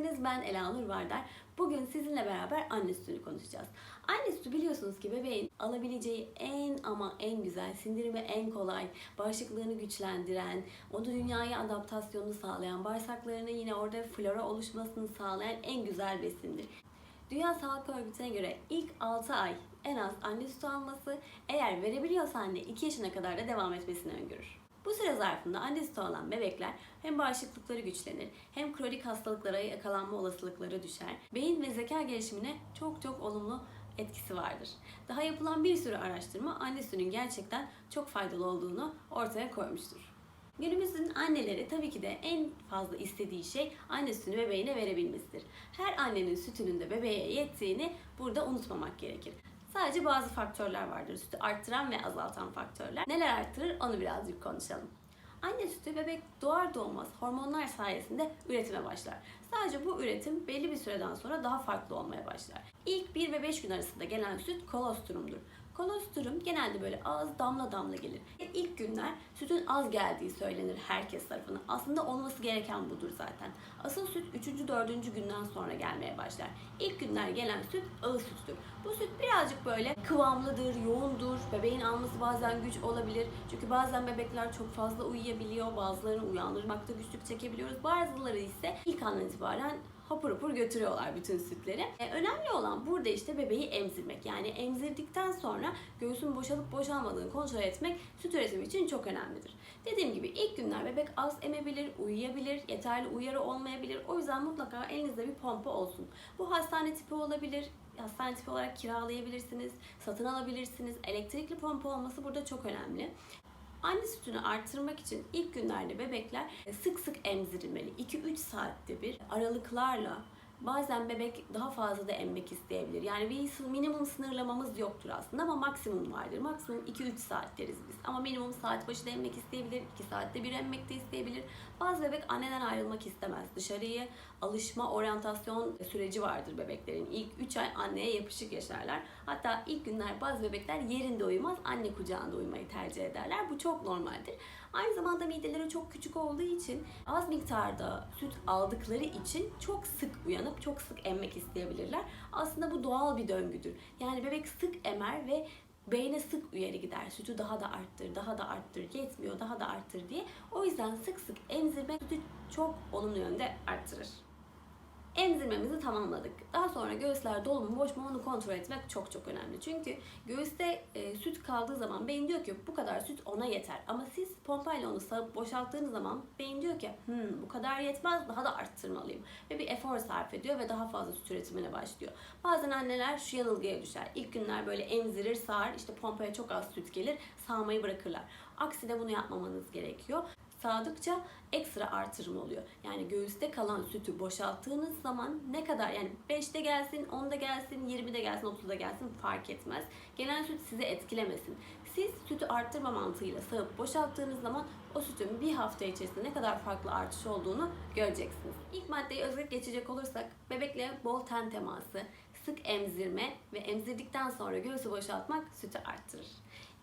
geldiniz. Ben Elanur Vardar. Bugün sizinle beraber anne sütünü konuşacağız. Anne sütü biliyorsunuz ki bebeğin alabileceği en ama en güzel, sindirimi en kolay, bağışıklığını güçlendiren, onu dünyaya adaptasyonunu sağlayan, bağırsaklarını yine orada flora oluşmasını sağlayan en güzel besindir. Dünya Sağlık Örgütü'ne göre ilk 6 ay en az anne sütü alması, eğer verebiliyorsa anne 2 yaşına kadar da devam etmesini öngörür. Bu süre zarfında anne sütü alan bebekler hem bağışıklıkları güçlenir, hem kronik hastalıklara yakalanma olasılıkları düşer. Beyin ve zeka gelişimine çok çok olumlu etkisi vardır. Daha yapılan bir sürü araştırma anne sütünün gerçekten çok faydalı olduğunu ortaya koymuştur. Günümüzün anneleri tabii ki de en fazla istediği şey anne sütünü bebeğine verebilmesidir. Her annenin sütünün de bebeğe yettiğini burada unutmamak gerekir. Sadece bazı faktörler vardır. Sütü arttıran ve azaltan faktörler. Neler arttırır onu birazcık konuşalım. Anne sütü bebek doğar doğmaz hormonlar sayesinde üretime başlar. Sadece bu üretim belli bir süreden sonra daha farklı olmaya başlar. İlk 1 ve 5 gün arasında gelen süt kolostrumdur. Kolostrum genelde böyle az damla damla gelir. İlk günler sütün az geldiği söylenir herkes tarafından. Aslında olması gereken budur zaten. Asıl süt 3. 4. günden sonra gelmeye başlar. İlk günler gelen süt ağız sütüdür. Bu süt birazcık böyle kıvamlıdır, yoğundur. Bebeğin alması bazen güç olabilir. Çünkü bazen bebekler çok fazla uyuyabiliyor. Bazılarını uyandırmakta güçlük çekebiliyoruz. Bazıları ise ilk andan itibaren hapur hapur götürüyorlar bütün sütleri. E, önemli olan burada işte bebeği emzirmek. Yani emzirdikten sonra göğsün boşalıp boşalmadığını kontrol etmek süt üretimi için çok önemlidir. Dediğim gibi ilk günler bebek az emebilir, uyuyabilir, yeterli uyarı olmayabilir. O yüzden mutlaka elinizde bir pompa olsun. Bu hastane tipi olabilir, hastane tipi olarak kiralayabilirsiniz, satın alabilirsiniz. Elektrikli pompa olması burada çok önemli. Anne sütünü artırmak için ilk günlerde bebekler sık sık emzirilmeli. 2-3 saatte bir aralıklarla Bazen bebek daha fazla da emmek isteyebilir. Yani bir minimum sınırlamamız yoktur aslında ama maksimum vardır. Maksimum 2-3 saat deriz biz. Ama minimum saat başı da emmek isteyebilir, 2 saatte bir emmek de isteyebilir. Bazı bebek anneden ayrılmak istemez. Dışarıya alışma, oryantasyon süreci vardır bebeklerin. İlk 3 ay anneye yapışık yaşarlar. Hatta ilk günler bazı bebekler yerinde uyumaz, anne kucağında uyumayı tercih ederler. Bu çok normaldir. Aynı zamanda mideleri çok küçük olduğu için az miktarda süt aldıkları için çok sık uyanıp çok sık emmek isteyebilirler. Aslında bu doğal bir döngüdür. Yani bebek sık emer ve beyne sık uyarı gider. Sütü daha da arttır, daha da arttır, yetmiyor, daha da arttır diye. O yüzden sık sık emzirmek sütü çok olumlu yönde arttırır. Emzirmemizi tamamladık. Daha sonra göğüsler dolu mu boş mu onu kontrol etmek çok çok önemli. Çünkü göğüste e, süt kaldığı zaman beyin diyor ki bu kadar süt ona yeter. Ama siz pompayla onu sağıp boşalttığınız zaman beyin diyor ki hmm, bu kadar yetmez daha da arttırmalıyım. Ve bir efor sarf ediyor ve daha fazla süt üretimine başlıyor. Bazen anneler şu yanılgıya düşer. İlk günler böyle emzirir sağar işte pompaya çok az süt gelir sağmayı bırakırlar. Aksine bunu yapmamanız gerekiyor sağdıkça ekstra artırım oluyor. Yani göğüste kalan sütü boşalttığınız zaman ne kadar yani 5'te gelsin, 10'da gelsin, 20'de gelsin, 30'da gelsin fark etmez. Gelen süt sizi etkilemesin. Siz sütü arttırma mantığıyla sağıp boşalttığınız zaman o sütün bir hafta içerisinde ne kadar farklı artış olduğunu göreceksiniz. İlk maddeyi özet geçecek olursak bebekle bol ten teması, sık emzirme ve emzirdikten sonra göğsü boşaltmak sütü arttırır.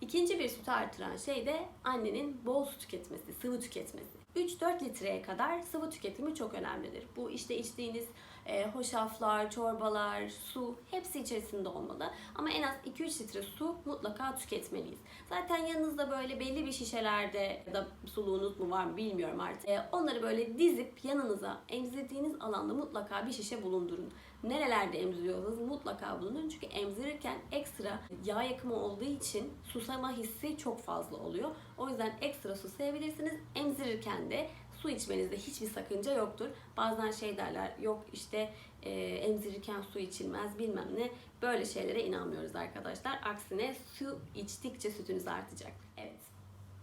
İkinci bir sütü artıran şey de annenin bol su tüketmesi, sıvı tüketmesi. 3-4 litreye kadar sıvı tüketimi çok önemlidir. Bu işte içtiğiniz e, hoşaflar, çorbalar, su hepsi içerisinde olmalı. Ama en az 2-3 litre su mutlaka tüketmeliyiz. Zaten yanınızda böyle belli bir şişelerde ya da suluğunuz mu var mı bilmiyorum artık. E, onları böyle dizip yanınıza emzirdiğiniz alanda mutlaka bir şişe bulundurun. Nerelerde emziriyorsanız mutlaka bulundurun. Çünkü emzirirken ekstra yağ yakımı olduğu için susama hissi çok fazla oluyor. O yüzden ekstra susayabilirsiniz. Emzirirken de su içmenizde hiçbir sakınca yoktur. Bazen şey derler yok işte e, emzirirken su içilmez bilmem ne. Böyle şeylere inanmıyoruz arkadaşlar. Aksine su içtikçe sütünüz artacak. Evet.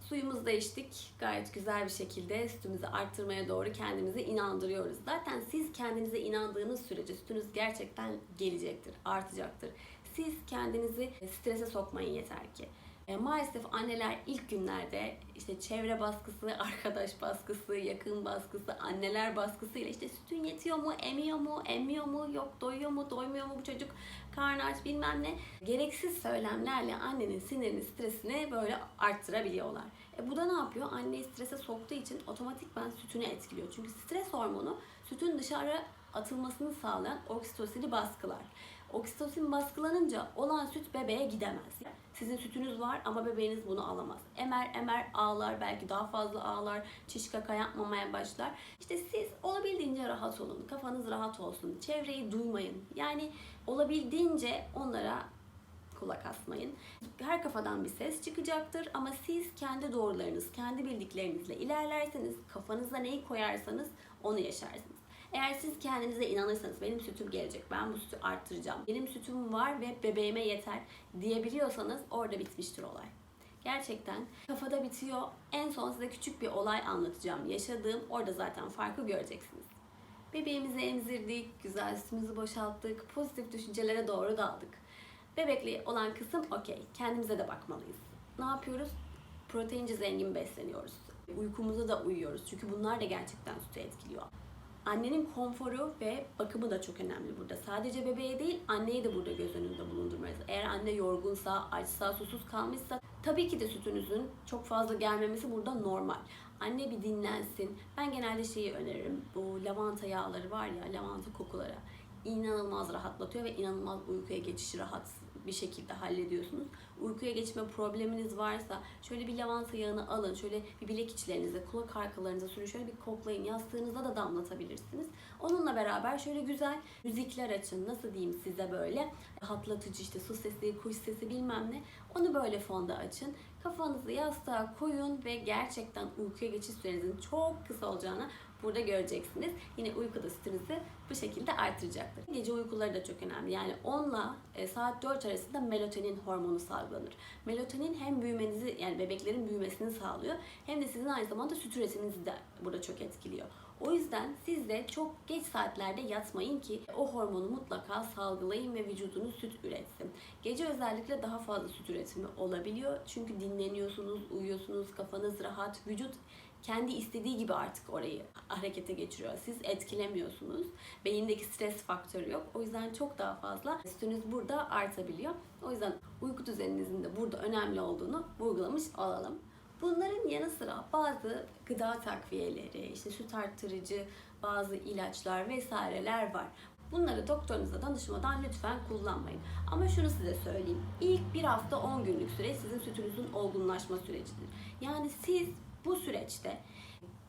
Suyumuzu da içtik. Gayet güzel bir şekilde sütümüzü arttırmaya doğru kendimizi inandırıyoruz. Zaten siz kendinize inandığınız sürece sütünüz gerçekten gelecektir, artacaktır. Siz kendinizi strese sokmayın yeter ki. E, maalesef anneler ilk günlerde işte çevre baskısı, arkadaş baskısı, yakın baskısı, anneler baskısıyla işte sütün yetiyor mu, emiyor mu, emmiyor mu, yok doyuyor mu, doymuyor mu bu çocuk, karnı aç bilmem ne. Gereksiz söylemlerle annenin sinirini, stresini böyle arttırabiliyorlar. E bu da ne yapıyor? Anneyi strese soktuğu için otomatikman sütünü etkiliyor. Çünkü stres hormonu sütün dışarı atılmasını sağlayan oksitosini baskılar. Oksitosin baskılanınca olan süt bebeğe gidemez. Sizin sütünüz var ama bebeğiniz bunu alamaz. Emer emer ağlar, belki daha fazla ağlar, çiş kaka yapmamaya başlar. İşte siz olabildiğince rahat olun, kafanız rahat olsun, çevreyi duymayın. Yani olabildiğince onlara kulak asmayın. Her kafadan bir ses çıkacaktır ama siz kendi doğrularınız, kendi bildiklerinizle ilerlerseniz, kafanıza neyi koyarsanız onu yaşarsınız. Eğer siz kendinize inanırsanız benim sütüm gelecek, ben bu sütü arttıracağım, benim sütüm var ve bebeğime yeter diyebiliyorsanız orada bitmiştir olay. Gerçekten kafada bitiyor. En son size küçük bir olay anlatacağım. Yaşadığım orada zaten farkı göreceksiniz. Bebeğimizi emzirdik, güzel sütümüzü boşalttık, pozitif düşüncelere doğru daldık. Bebekli olan kısım okey. Kendimize de bakmalıyız. Ne yapıyoruz? Proteinci zengin besleniyoruz. Uykumuza da uyuyoruz. Çünkü bunlar da gerçekten sütü etkiliyor. Annenin konforu ve bakımı da çok önemli burada. Sadece bebeğe değil, anneyi de burada göz önünde bulundurmalıyız. Eğer anne yorgunsa, açsa, susuz kalmışsa tabii ki de sütünüzün çok fazla gelmemesi burada normal. Anne bir dinlensin. Ben genelde şeyi öneririm. Bu lavanta yağları var ya, lavanta kokuları inanılmaz rahatlatıyor ve inanılmaz uykuya geçişi rahat bir şekilde hallediyorsunuz. Uykuya geçme probleminiz varsa şöyle bir lavanta yağını alın, şöyle bir bilek içlerinize, kulak arkalarınıza sürün, şöyle bir koklayın, yastığınıza da damlatabilirsiniz. Onunla beraber şöyle güzel müzikler açın, nasıl diyeyim size böyle rahatlatıcı işte su sesi, kuş sesi bilmem ne. Onu böyle fonda açın. Kafanızı yastığa koyun ve gerçekten uykuya geçiş sürenizin çok kısa olacağını burada göreceksiniz. Yine uykuda sütünüzü bu şekilde artıracaktır. Gece uykuları da çok önemli. Yani 10 ile saat 4 arasında melatonin hormonu salgılanır. Melatonin hem büyümenizi yani bebeklerin büyümesini sağlıyor hem de sizin aynı zamanda süt üretiminizi de burada çok etkiliyor. O yüzden siz de çok geç saatlerde yatmayın ki o hormonu mutlaka salgılayın ve vücudunuz süt üretsin. Gece özellikle daha fazla süt üretimi olabiliyor. Çünkü dinleniyorsunuz, uyuyorsunuz, kafanız rahat, vücut kendi istediği gibi artık orayı harekete geçiriyor. Siz etkilemiyorsunuz. Beyindeki stres faktörü yok. O yüzden çok daha fazla sütünüz burada artabiliyor. O yüzden uyku düzeninizin de burada önemli olduğunu vurgulamış olalım. Bunların yanı sıra bazı gıda takviyeleri, işte süt arttırıcı bazı ilaçlar vesaireler var. Bunları doktorunuza danışmadan lütfen kullanmayın. Ama şunu size söyleyeyim. İlk bir hafta 10 günlük süreç sizin sütünüzün olgunlaşma sürecidir. Yani siz süreçte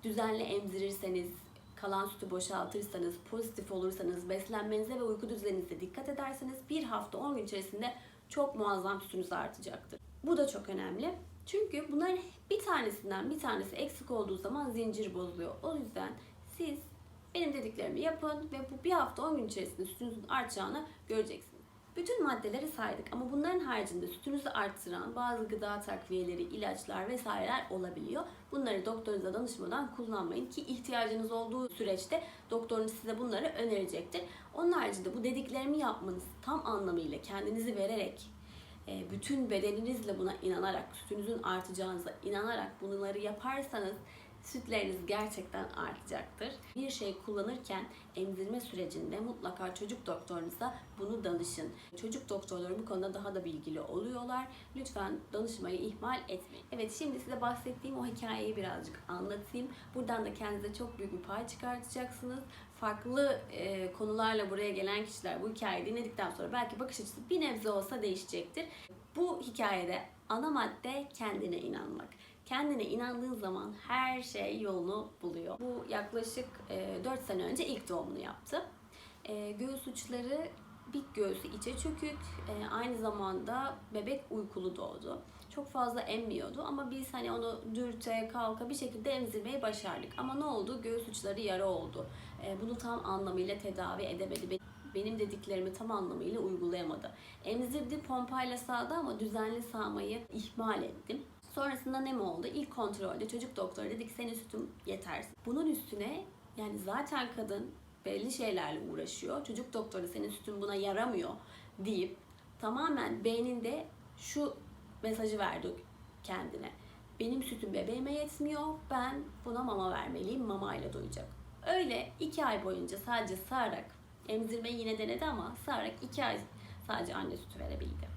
düzenli emzirirseniz, kalan sütü boşaltırsanız, pozitif olursanız, beslenmenize ve uyku düzeninize dikkat ederseniz bir hafta 10 gün içerisinde çok muazzam sütünüz artacaktır. Bu da çok önemli. Çünkü bunların bir tanesinden bir tanesi eksik olduğu zaman zincir bozuluyor. O yüzden siz benim dediklerimi yapın ve bu bir hafta 10 gün içerisinde sütünüzün artacağını göreceksiniz. Bütün maddeleri saydık ama bunların haricinde sütünüzü arttıran bazı gıda takviyeleri, ilaçlar vesaireler olabiliyor. Bunları doktorunuza danışmadan kullanmayın ki ihtiyacınız olduğu süreçte doktorunuz size bunları önerecektir. Onun haricinde bu dediklerimi yapmanız tam anlamıyla kendinizi vererek e, bütün bedeninizle buna inanarak, sütünüzün artacağınıza inanarak bunları yaparsanız sütleriniz gerçekten artacaktır. Bir şey kullanırken emzirme sürecinde mutlaka çocuk doktorunuza bunu danışın. Çocuk doktorları bu konuda daha da bilgili oluyorlar. Lütfen danışmayı ihmal etmeyin. Evet şimdi size bahsettiğim o hikayeyi birazcık anlatayım. Buradan da kendinize çok büyük bir pay çıkartacaksınız. Farklı e, konularla buraya gelen kişiler bu hikayeyi dinledikten sonra belki bakış açısı bir nebze olsa değişecektir. Bu hikayede ana madde kendine inanmak. Kendine inandığın zaman her şey yolunu buluyor. Bu yaklaşık e, 4 sene önce ilk doğumunu yaptı. E, göğüs uçları bir göğsü içe çökük, e, aynı zamanda bebek uykulu doğdu. Çok fazla emmiyordu ama biz hani onu dürte, kalka bir şekilde emzirmeyi başardık. Ama ne oldu? Göğüs uçları yara oldu. E, bunu tam anlamıyla tedavi edemedi benim dediklerimi tam anlamıyla uygulayamadı. Emzirdi pompayla sağdı ama düzenli sağmayı ihmal ettim. Sonrasında ne mi oldu? İlk kontrolde çocuk doktoru dedi ki senin sütün yetersiz. Bunun üstüne yani zaten kadın belli şeylerle uğraşıyor. Çocuk doktoru senin sütün buna yaramıyor deyip tamamen beyninde şu mesajı verdi kendine. Benim sütüm bebeğime yetmiyor. Ben buna mama vermeliyim. Mamayla doyacak. Öyle iki ay boyunca sadece sağarak emzirmeyi yine denedi ama sağarak iki ay sadece anne sütü verebildi.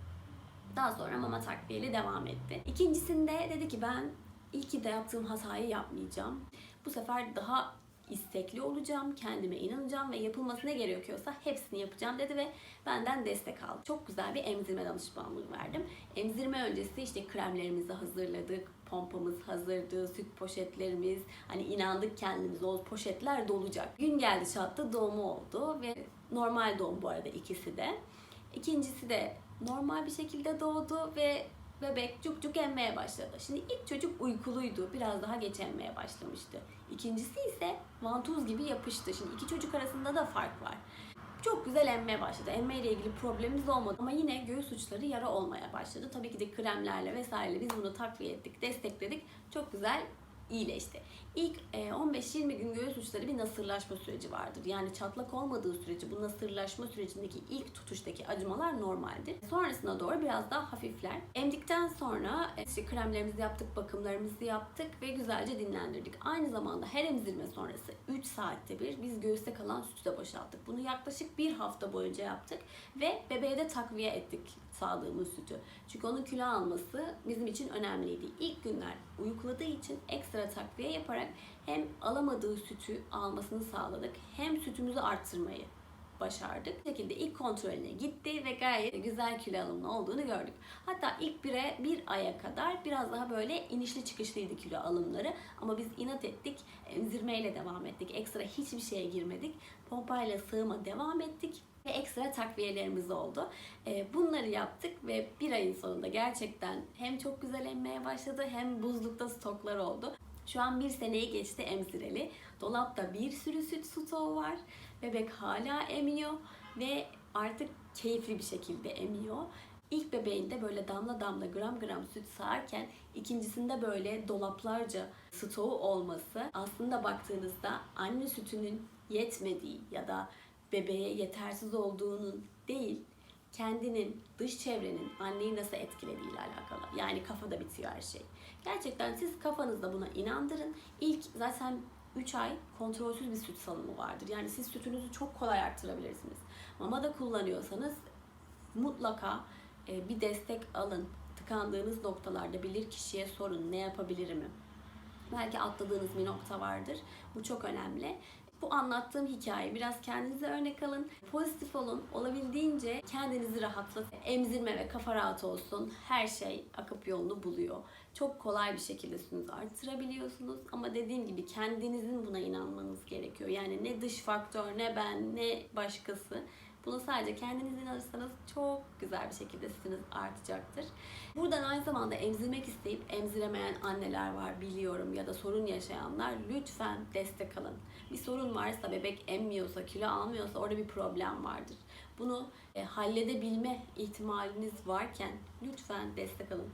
Daha sonra mama takviyeli devam etti. İkincisinde dedi ki ben iyi de yaptığım hatayı yapmayacağım. Bu sefer daha istekli olacağım, kendime inanacağım ve yapılması ne gerekiyorsa hepsini yapacağım dedi ve benden destek aldı. Çok güzel bir emzirme danışmanlığı verdim. Emzirme öncesi işte kremlerimizi hazırladık, pompamız hazırdı, süt poşetlerimiz, hani inandık kendimize o poşetler dolacak. Gün geldi çattı doğumu oldu ve normal doğum bu arada ikisi de. İkincisi de normal bir şekilde doğdu ve bebek cuk cuk emmeye başladı. Şimdi ilk çocuk uykuluydu. Biraz daha geç emmeye başlamıştı. İkincisi ise vantuz gibi yapıştı. Şimdi iki çocuk arasında da fark var. Çok güzel emmeye başladı. Emme ile ilgili problemimiz olmadı ama yine göğüs uçları yara olmaya başladı. Tabii ki de kremlerle vesaireyle biz bunu takviye ettik, destekledik. Çok güzel iyileşti. İlk e, 15-20 gün göğüs uçları bir nasırlaşma süreci vardır. Yani çatlak olmadığı sürece bu nasırlaşma sürecindeki ilk tutuştaki acımalar normaldir. Sonrasına doğru biraz daha hafifler. Emdikten sonra e, işte kremlerimizi yaptık, bakımlarımızı yaptık ve güzelce dinlendirdik. Aynı zamanda her emzirme sonrası 3 saatte bir biz göğüste kalan sütü de boşalttık. Bunu yaklaşık bir hafta boyunca yaptık ve bebeğe de takviye ettik sağdığımız sütü. Çünkü onun kilo alması bizim için önemliydi. İlk günler uyukladığı için ekstra takviye yaparak hem alamadığı sütü almasını sağladık hem sütümüzü arttırmayı başardık. Bu şekilde ilk kontrolüne gitti ve gayet güzel kilo alımlı olduğunu gördük. Hatta ilk bire bir aya kadar biraz daha böyle inişli çıkışlıydı kilo alımları. Ama biz inat ettik, emzirmeyle devam ettik. Ekstra hiçbir şeye girmedik. Pompayla sığıma devam ettik ve ekstra takviyelerimiz oldu. Ee, Bunları yaptık ve bir ayın sonunda gerçekten hem çok güzel emmeye başladı hem buzlukta stoklar oldu. Şu an bir seneyi geçti emzireli. Dolapta bir sürü süt stoğu var. Bebek hala emiyor ve artık keyifli bir şekilde emiyor. İlk bebeğinde böyle damla damla gram gram süt sağarken ikincisinde böyle dolaplarca stoğu olması aslında baktığınızda anne sütünün yetmediği ya da bebeğe yetersiz olduğunun değil kendinin, dış çevrenin anneyi nasıl etkilediğiyle alakalı. Yani kafada bitiyor her şey. Gerçekten siz kafanızda buna inandırın. İlk zaten 3 ay kontrolsüz bir süt salımı vardır. Yani siz sütünüzü çok kolay arttırabilirsiniz. Mama da kullanıyorsanız mutlaka e, bir destek alın. Tıkandığınız noktalarda bilir kişiye sorun ne yapabilirim? Belki atladığınız bir nokta vardır. Bu çok önemli. Bu anlattığım hikaye biraz kendinize örnek alın. Pozitif olun. Olabildiğince kendinizi rahatlatın. Emzirme ve kafa rahat olsun. Her şey akıp yolunu buluyor. Çok kolay bir şekilde sütünüzü artırabiliyorsunuz. Ama dediğim gibi kendinizin buna inanmanız gerekiyor. Yani ne dış faktör, ne ben, ne başkası. Bunu sadece kendiniz inanırsanız çok güzel bir şekilde sütünüz artacaktır. Buradan aynı zamanda emzirmek isteyip emziremeyen anneler var biliyorum ya da sorun yaşayanlar lütfen destek alın. Bir sorun varsa bebek emmiyorsa, kilo almıyorsa orada bir problem vardır. Bunu e, halledebilme ihtimaliniz varken lütfen destek alın.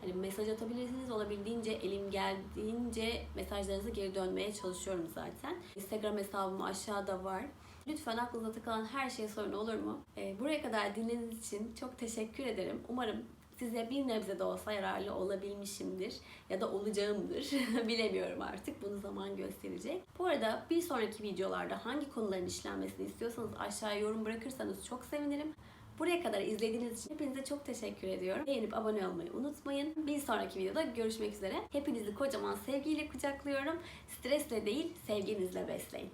Hani mesaj atabilirsiniz olabildiğince elim geldiğince mesajlarınızı geri dönmeye çalışıyorum zaten. Instagram hesabım aşağıda var. Lütfen aklınıza takılan her şey sorun olur mu? Ee, buraya kadar dinlediğiniz için çok teşekkür ederim. Umarım size bir nebze de olsa yararlı olabilmişimdir ya da olacağımdır. Bilemiyorum artık. Bunu zaman gösterecek. Bu arada bir sonraki videolarda hangi konuların işlenmesini istiyorsanız aşağıya yorum bırakırsanız çok sevinirim. Buraya kadar izlediğiniz için hepinize çok teşekkür ediyorum. Beğenip abone olmayı unutmayın. Bir sonraki videoda görüşmek üzere. Hepinizi kocaman sevgiyle kucaklıyorum. Stresle değil, sevginizle besleyin.